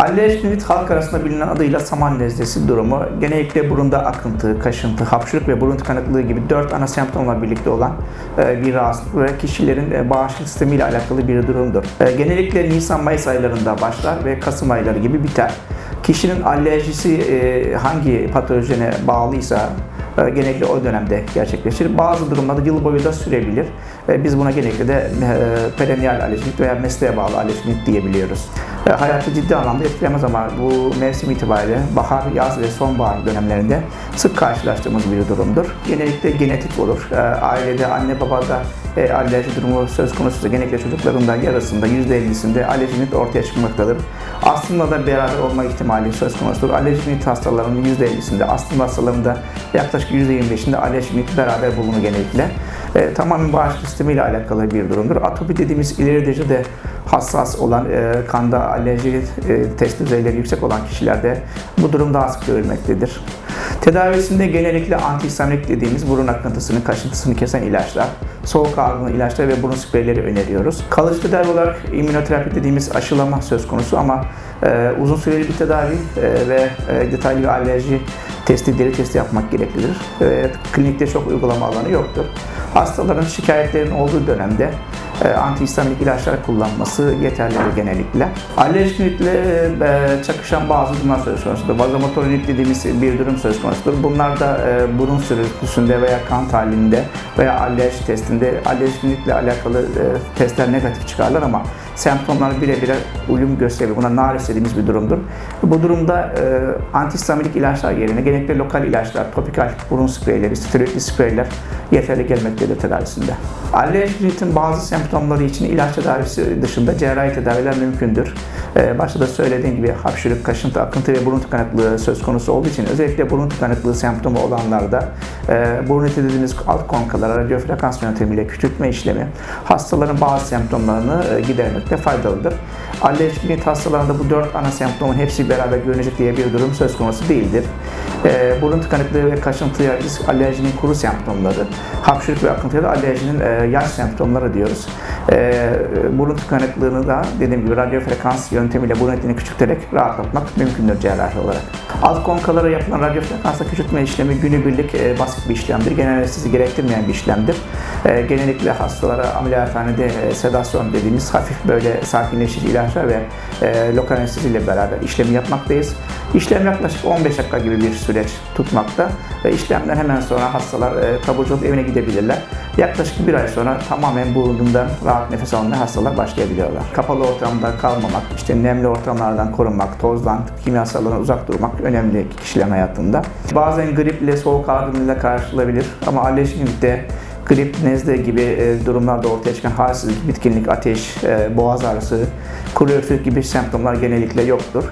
Allerjinit halk arasında bilinen adıyla saman nezlesi durumu genellikle burunda akıntı, kaşıntı, hapşırık ve burun tıkanıklığı gibi dört ana semptomla birlikte olan e, bir rahatsızlık ve kişilerin e, bağışıklık sistemiyle alakalı bir durumdur. E, Genellikle Nisan-Mayıs aylarında başlar ve Kasım ayları gibi biter. Kişinin alerjisi hangi patolojene bağlıysa genellikle o dönemde gerçekleşir. Bazı durumlarda yıl boyu da sürebilir. Biz buna genellikle de e, perennial alerjik veya mesleğe bağlı alerjik diyebiliyoruz. Hayatı ciddi anlamda etkilemez ama bu mevsim itibariyle bahar, yaz ve sonbahar dönemlerinde sık karşılaştığımız bir durumdur. Genellikle genetik olur. E, Ailede anne babada e, alerji durumu söz konusuysa genellikle çocuklarından yarısında %50'sinde alerjinit ortaya çıkmaktadır. Aslında da beraber olma ihtimali söz konusudur. Alerjinit hastalarının %50'sinde, astım hastalarında yaklaşık %25'inde alerjinit beraber bulunur genellikle. E, tamamen bağışıklık sistemiyle alakalı bir durumdur. Atopi dediğimiz ileri derecede hassas olan, e, kanda alerji e, test düzeyleri yüksek olan kişilerde bu durum daha sık görülmektedir. Tedavisinde genellikle antihistaminik dediğimiz burun akıntısını, kaşıntısını kesen ilaçlar, soğuk algınlığı ilaçlar ve burun spreyleri öneriyoruz. Kalıcı tedavi olarak immünoterapi dediğimiz aşılama söz konusu ama e, uzun süreli bir tedavi e, ve e, detaylı bir alerji testi, deri testi yapmak gereklidir. E, klinikte çok uygulama alanı yoktur. Hastaların şikayetlerin olduğu dönemde e, antihistaminik ilaçlar kullanması yeterlidir genellikle. Alerjikle e, çakışan bazı durumlar söz konusudur. Vazomotorinit dediğimiz bir durum söz konusudur. Bunlar da e, burun sürüntüsünde veya kan tahlilinde veya alerji testinde alerjikle alakalı testler negatif çıkarlar ama semptomlar birebir uyum gösterir. Buna naris dediğimiz bir durumdur. Bu durumda e, antihistaminik ilaçlar yerine genellikle lokal ilaçlar, topikal burun spreyleri, steroidli spreyler yeterli gelmektedir tedavisinde. Alerjinitin bazı semptomları için ilaç tedavisi dışında cerrahi tedaviler mümkündür. Ee, başta da söylediğim gibi hapşırık, kaşıntı, akıntı ve burun tıkanıklığı söz konusu olduğu için özellikle burun tıkanıklığı semptomu olanlarda e, burun eti dediğimiz alt konkalara radyofrekans yöntemiyle küçültme işlemi hastaların bazı semptomlarını e, gidermekte faydalıdır. Alerjik hastalarında bu dört ana semptomun hepsi beraber görünecek diye bir durum söz konusu değildir. E, burun tıkanıklığı ve kaşıntıya biz alerjinin kuru semptomları, hapşırık ve akıntıya da alerjinin e, yaş semptomları diyoruz. E, burun tıkanıklığını da dediğim gibi radyo frekans yöntemiyle burun etini küçülterek rahatlatmak mümkündür cerrahi olarak. Alt konkalara yapılan radyo frekansla küçültme işlemi günübirlik e, basit bir işlemdir. Genel anestezi gerektirmeyen bir işlemdir. E, genellikle hastalara ameliyathanede e, sedasyon dediğimiz hafif böyle sakinleştirici ilaçlar ve e, lokal anesteziyle beraber işlemi yapmaktayız. İşlem yaklaşık 15 dakika gibi bir süreç tutmakta ve işlemden hemen sonra hastalar e, taburcu olup evine gidebilirler. Yaklaşık bir ay sonra tamamen burnundan rahat nefes almaya hastalar başlayabiliyorlar. Kapalı ortamda kalmamak, işte nemli ortamlardan korunmak, tozdan, kimyasallardan uzak durmak önemli kişilerin hayatında. Bazen griple, soğuk algınlığıyla karşılanabilir ama alerjikte grip, nezle gibi e, durumlarda ortaya çıkan halsizlik, bitkinlik, ateş, e, boğaz ağrısı, kuru öksürük gibi semptomlar genellikle yoktur.